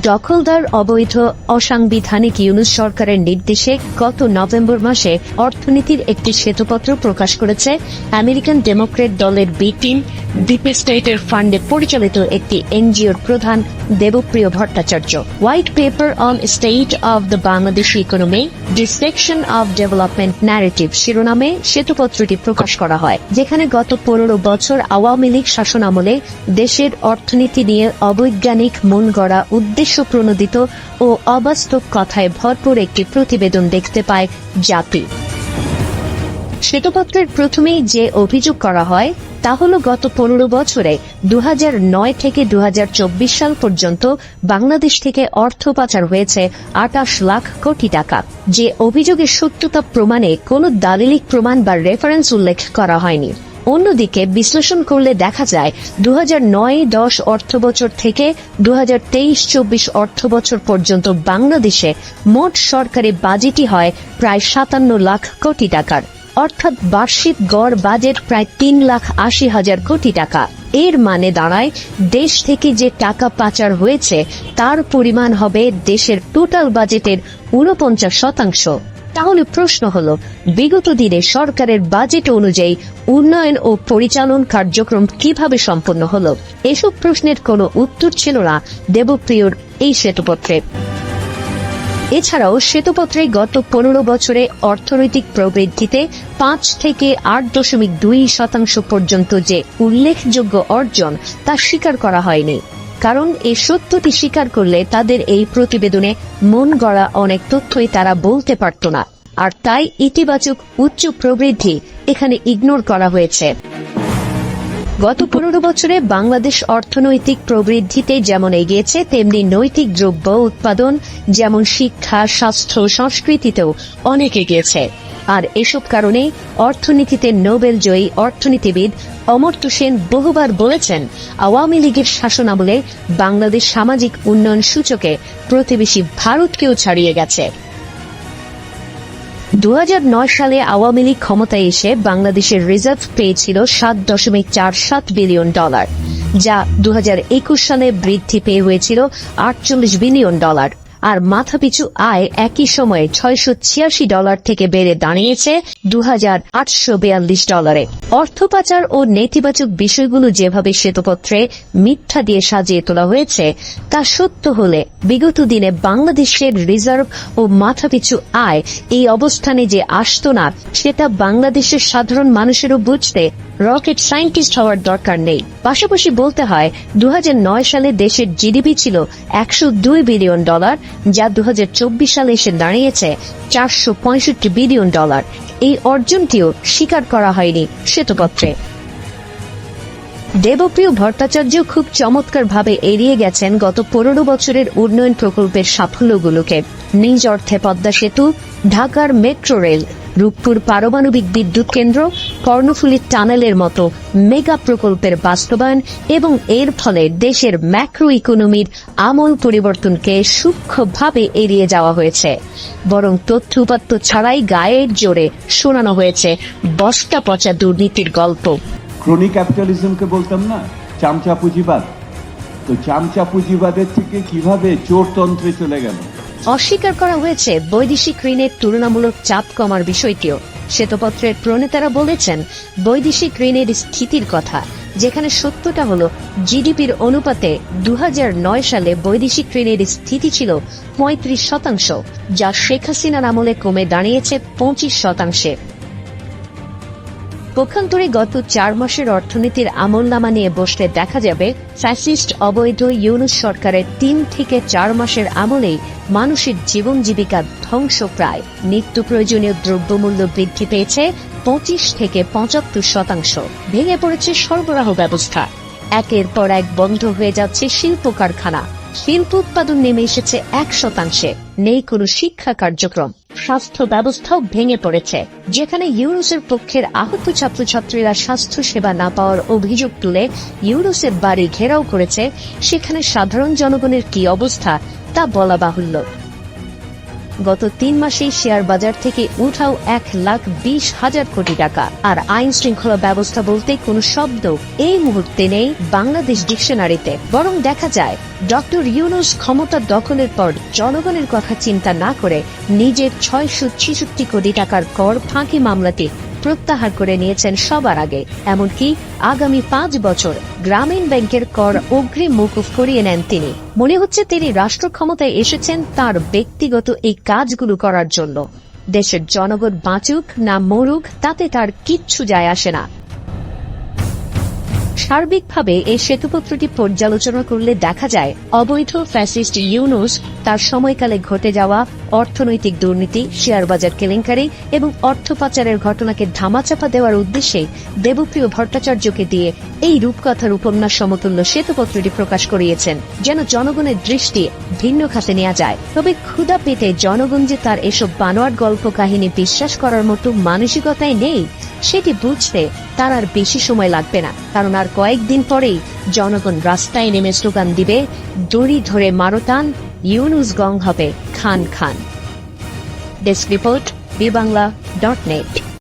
দখলদার অবৈধ অসাংবিধানিক ইউনুস সরকারের নির্দেশে গত নভেম্বর মাসে অর্থনীতির একটি শ্বেতপত্র প্রকাশ করেছে আমেরিকান ডেমোক্রেট দলের বি টিম। ডিপ স্টেটের ফান্ডে পরিচালিত একটি এনজিওর প্রধান Debapriya Bhattacharya. White paper on state of the Bangladesh economy dissection of development narrative শিরোনামে সেতুপত্রটি প্রকাশ করা হয়, যেখানে গত পনেরো বছর আওয়ামী লীগ শাসন আমলে দেশের অর্থনীতি নিয়ে অবৈজ্ঞানিক মন গড়া উদ্দেশ্য প্রণোদিত ও অবাস্তব কথায় ভরপুর একটি প্রতিবেদন দেখতে পায় জাতি। শ্বেতপত্রের প্রথমেই যে অভিযোগ করা হয়, তা হল গত পনেরো বছরে দু নয় থেকে দু হাজার চব্বিশ সাল পর্যন্ত বাংলাদেশ থেকে অর্থ পাচার হয়েছে আটাশ লাখ কোটি টাকা। যে অভিযোগের সত্যতা প্রমাণে কোনো দালিলিক প্রমাণ বা রেফারেন্স উল্লেখ করা হয়নি। অন্যদিকে বিশ্লেষণ করলে দেখা যায় দু নয় দশ অর্থ বছর থেকে দু তেইশ চব্বিশ অর্থ বছর পর্যন্ত বাংলাদেশে মোট সরকারি বাজেটই হয় প্রায় সাতান্ন লাখ কোটি টাকার। অর্থাৎ বার্ষিক গড় বাজেট প্রায় তিন লাখ আশি হাজার কোটি টাকা। এর মানে দাঁড়ায়, দেশ থেকে যে টাকা পাচার হয়েছে, তার পরিমাণ হবে দেশের টোটাল বাজেটের ঊনপঞ্চাশ শতাংশ। তাহলে প্রশ্ন হল, বিগত দিনে সরকারের বাজেট অনুযায়ী উন্নয়ন ও পরিচালন কার্যক্রম কীভাবে সম্পন্ন হল? এসব প্রশ্নের কোনো উত্তর ছিল না। দেবপ্রিয়র এই শ্বেতপত্রে। এছাড়াও শ্বেতপত্রে গত পনেরো বছরে অর্থনৈতিক প্রবৃদ্ধিতে পাঁচ থেকে আট দশমিক দুই শতাংশ পর্যন্ত যে উল্লেখযোগ্য অর্জন তা স্বীকার করা হয়নি। কারণ এই সত্যটি স্বীকার করলে তাদের এই প্রতিবেদনে মন গড়া অনেক তথ্যই তারা বলতে পারত না। আর তাই ইতিবাচক উচ্চ প্রবৃদ্ধি এখানে ইগনোর করা হয়েছে। গত পনেরো বছরে বাংলাদেশ অর্থনৈতিক প্রবৃদ্ধিতে যেমন এগিয়েছে, তেমনি নৈতিক দ্রব্য উৎপাদন, যেমন শিক্ষা, স্বাস্থ্য, সংস্কৃতিতেও অনেক এগিয়েছে। আর এসব কারণে অর্থনীতিতে নোবেল জয়ী অর্থনীতিবিদ অমর্ত্য সেন বহুবার বলেছেন, আওয়ামী লীগের শাসনামলে বাংলাদেশ সামাজিক উন্নয়ন সূচকে প্রতিবেশী ভারতকেও ছাড়িয়ে গেছে। দু হাজার নয় সালে আওয়ামী লীগ ক্ষমতায় এসে বাংলাদেশের রিজার্ভ পেয়েছিল সাত দশমিক চার সাত বিলিয়ন ডলার, যা দু হাজার একুশ সালে বৃদ্ধি পেয়ে হয়েছিল আটচল্লিশ বিলিয়ন ডলার। আর মাথাপিছু আয় একই সময়ে ছয়শো ছিয়াশি ডলার থেকে বেড়ে দাঁড়িয়েছে দু হাজার আটশো বিয়াল্লিশ ডলারে। অর্থ পাচার ও নেতিবাচক বিষয়গুলো যেভাবে শ্বেতপত্রে মিথ্যা দিয়ে সাজিয়ে তোলা হয়েছে, তা সত্য হলে বিগত দিনে বাংলাদেশের রিজার্ভ ও মাথাপিছু আয় এই অবস্থানে যে আসত না, সেটা বাংলাদেশের সাধারণ মানুষেরও বুঝতে রকেট সায়েন্টিস্ট হওয়ার দরকার নেই। পাশাপাশি বলতে হয় দু হাজার নয় সালে দেশের জিডিপি ছিল একশো দুই বিলিয়ন ডলার যা দুহাজার চব্বিশ সালে এসে দাঁড়িয়েছে চারশো পঁয়ষট্টি বিলিয়ন ডলার। এই অর্জনটিও স্বীকার করা হয়নি শ্বেতপত্রে। দেবপ্রিয় ভট্টাচার্য খুব চমৎকারভাবে এড়িয়ে গেছেন গত পনেরো বছরের উন্নয়ন প্রকল্পের সাফল্যগুলোকে। নিজ অর্থে পদ্মা সেতু, ঢাকার মেট্রো রেল রূপপুর পারমাণবিক বিদ্যুৎ কেন্দ্র কর্ণফুলীর টানেলের মতো মেগা প্রকল্পের বাস্তবায়ন এবং এর ফলে দেশের ম্যাক্রো ইকোনমির আমল পরিবর্তনকে সূক্ষ্মভাবে এড়িয়ে যাওয়া হয়েছে। বরং তথ্য উপাত্ত ছাড়াই গায়ের জোরে শোনানো হয়েছে বস্তা পচা দুর্নীতির গল্প। ক্রনি ক্যাপিটালিজমকে বলতাম না, চামচা পুঁজিবাদ। তো চামচা পুঁজিবাদের থেকে কীভাবে চোরতন্ত্রে চলে গেল? অস্বীকার করা হয়েছে বৈদেশিক ঋণের তুলনামূলক চাপ কমার বিষয়টিও। শ্বেতপত্রের প্রণেতারা বলেছেন, বৈদেশিক ঋণের স্থিতির কথা, যেখানে সত্যটা হল, জিডিপির অনুপাতে দু হাজার নয় সালে বৈদেশিক ঋণের স্থিতি ছিল পঁয়ত্রিশ শতাংশ, যা শেখ হাসিনার আমলে কমে দাঁড়িয়েছে পঁচিশ শতাংশে। পক্ষান্তরে গত চার মাসের অর্থনীতির আমলনামা নিয়ে বসলে দেখা যাবে, ফ্যাসিস্ট অবৈধ ইউনুস সরকারের তিন থেকে চার মাসের আমলেই মানুষের জীবন জীবিকা ধ্বংস প্রায়। নিত্য প্রয়োজনীয় দ্রব্যমূল্য বৃদ্ধি পেয়েছে পঁচিশ থেকে পঁচাত্তর শতাংশ। ভেঙে পড়েছে সরবরাহ ব্যবস্থা। একের পর এক বন্ধ হয়ে যাচ্ছে শিল্প কারখানা শিল্প উৎপাদন নেমে এসেছে এক শতাংশে। নেই কোনো শিক্ষা কার্যক্রম। স্বাস্থ্য ব্যবস্থাও ভেঙে পড়েছে। যেখানে ইউরোসের পক্ষের আহত ছাত্রছাত্রীরা স্বাস্থ্য সেবা না পাওয়ার অভিযোগ তুলে ইউরোসের বাড়ি ঘেরাও করেছে, সেখানে সাধারণ জনগণের কি অবস্থা তা বলা বাহুল্য। গত তিন মাসেই শেয়ার বাজার থেকে উঠাও এক লাখ বিশ হাজার কোটি টাকা। আর আইন শৃঙ্খলা ব্যবস্থা বলতে কোনো শব্দ এই মুহূর্তে নেই বাংলাদেশ ডিকশনারিতে। বরং দেখা যায়, ডক্টর ইউনুস ক্ষমতা দখলের পর জনগণের কথা চিন্তা না করে নিজের ছয়শো ছেষট্টি কোটি টাকার কর ফাঁকি মামলাটি প্রত্যাহার করে নিয়েছেন সবার আগে। এমনকি আগামী পাঁচ বছর গ্রামীণ ব্যাংকের কর অগ্রিম মৌকুফ করিয়ে নেন তিনি। মনে হচ্ছে তিনি রাষ্ট্র ক্ষমতায় এসেছেন তার ব্যক্তিগত এই কাজগুলো করার জন্য। দেশের জনগণ বাঁচুক না মরুক, তাতে তার কিচ্ছু যায় আসে না। সার্বিকভাবে এই সেতুপত্রটি পর্যালোচনা করলে দেখা যায়, অবৈধ ফ্যাসিস্ট ইউনুস তার সময়কালে ঘটে যাওয়া অর্থনৈতিক দুর্নীতি, শেয়ার বাজার কেলেঙ্কারি এবং অর্থ পাচারের ঘটনাকে ধামাচাপা দেওয়ার উদ্দেশ্যে দেবপ্রিয় ভট্টাচার্যকে দিয়ে এই রূপকথার উপন্যাস সমতুল্য শ্বেতপত্রটি প্রকাশ করিয়েছেন। যেন জনগণের দৃষ্টি ভিন্ন খাতে নেওয়া যায়। তবে ক্ষুদা পেটে জনগণ যে তার এসব বানোয়ার গল্প কাহিনী বিশ্বাস করার মতো মানসিকতায় নেই, সেটি বুঝতে তার আর বেশি সময় লাগবে না। কারণ আর কয়েকদিন পরেই জনগণ রাস্তায় নেমে স্লোগান দিবে, দড়ি ধরে মারতান ইউনুস গং হবে খান খান। ডেস্ক রিপোর্ট বিবাংলা ডট নেট